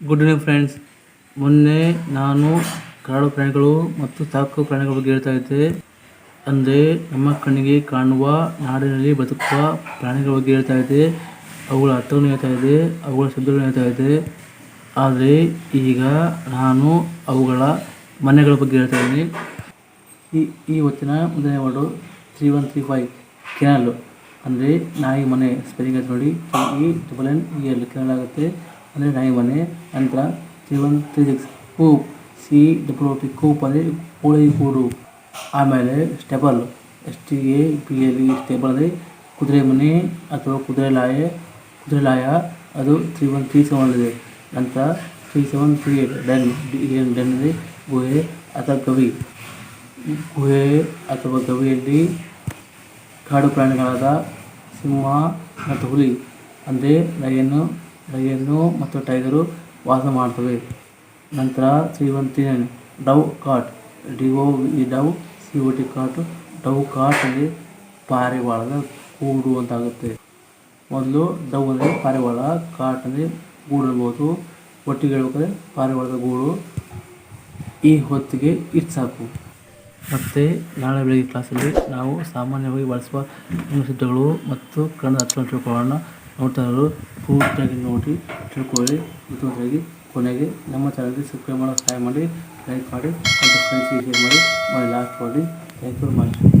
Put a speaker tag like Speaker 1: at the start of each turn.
Speaker 1: Good evening friends ಮೊನ್ನೆ ನಾನು ಕಾಡು ಪ್ರಾಣಿಗಳು ಮತ್ತು ಸಾಕು ಪ್ರಾಣಿಗಳ ಬಗ್ಗೆ ಹೇಳ್ತಾ ಇದ್ದೆ. ಅಂದರೆ ನಮ್ಮ ಕಣ್ಣಿಗೆ ಕಾಣುವ, ನಾಡಿನಲ್ಲಿ ಬದುಕುವ ಪ್ರಾಣಿಗಳ ಬಗ್ಗೆ ಹೇಳ್ತಾ ಇದ್ದೆ. ಅವುಗಳ ಅರ್ಥವನ್ನು ಹೇಳ್ತಾ ಇದ್ದೆ, ಅವುಗಳ ಶಬ್ದಗಳನ್ನು ಹೇಳ್ತಾ ಇದ್ದೆ. ಆದರೆ ಈಗ ನಾನು ಅವುಗಳ ಮನೆಗಳ ಬಗ್ಗೆ ಹೇಳ್ತಾ ಇದ್ದೀನಿ. ಈ ಈ ಹೊತ್ತಿನ ಮೊದಲನೇ word three one three five kennel ಅಂದರೆ ನಾಯಿ ಮನೆ ಸ್ಪೆಲ್ಲಿಂಗ್ ಆಯ್ತು ನೋಡಿ. E double N E L kennel ಆಗುತ್ತೆ. ಅಂದರೆ ನಾಯಿ ಮನೆ, ನಂತರ three one three six coop, C W P coop ಅಂದರೆ ಕೋಳಿ ಕೂಡು. ಆಮೇಲೆ stable S T A P L E stable ಅಂದರೆ ಕುದುರೆ ಮನೆ ಅಥವಾ ಕುದುರೆ ಲಾಯ ಕುದುರೆ ಲಾಯ, ಅದು ತ್ರೀ ಒನ್ ತ್ರೀ ಸೆವೆನ್ ಇದೆ. ನಂತರ three seven three eight den D den ಅಂದರೆ ಗುಹೆ ಅಥವಾ ಗವಿ. ಗುಹೆ ಅಥವಾ ಗವಿಯಲ್ಲಿ ಕಾಡು ಪ್ರಾಣಿಗಳಾದ ಸಿಂಹ ಮತ್ತು ಹುಲಿ. ಅಂದರೆ ಲಯನ್ನು ಲಯನ್ನು ಮತ್ತು ಟೈಗರು ವಾಸ ಮಾಡ್ತವೆ ನಂತರ ಶ್ರೀವಂತಿ dove cot D O E dove C O T cot dove ಕಾಟಲ್ಲಿ ಪಾರಿವಾಳದ ಗೂಡು ಅಂತಾಗುತ್ತೆ. ಮೊದಲು ಡವ್ ಅಂದರೆ ಪಾರಿವಾಳ ಕಾಟಲ್ಲಿ ಗೂಡು ಅನ್ಬೋದು ಒಟ್ಟಿಗೆ ಹೇಳ್ಬೇಕಾದ್ರೆ ಪಾರಿವಾಳದ ಗೂಡು ಈ ಹೊತ್ತಿಗೆ ಇಟ್ ಸಾಕು. ಮತ್ತು ನಾಳೆ ಬೆಳಗ್ಗೆ ಕ್ಲಾಸಲ್ಲಿ ನಾವು ಸಾಮಾನ್ಯವಾಗಿ ಬಳಸುವ ಶಬ್ದಗಳು ಮತ್ತು ಕನ್ನಡ ಅರ್ಥವನ್ನು ತಿಳ್ಕೊಳ್ಳೋಣ ನೋಡ್ತಾ ಇರೋರು ಪೂರ್ತಿಯಾಗಿ ನೋಡಿ, ತಿಳ್ಕೊಳ್ಳಿ. ಉತ್ತಮವಾಗಿ ಕೊನೆಗೆ ನಮ್ಮ ಚಾನಲ್ಗೆ ಸಬ್ಸ್ಕ್ರೈಬ್ ಮಾಡೋ ಸಹಾಯ ಮಾಡಿ ಲೈಕ್ ಮಾಡಿ, ಮತ್ತು ಫ್ರೆಂಡ್ಸಿಗೆ ಶೇರ್ ಮಾಡಿ. ಮಾಡಿ ಲಾಸ್ಟ್ ಮಾಡಿ ಥ್ಯಾಂಕ್ ಯು ಮಚ್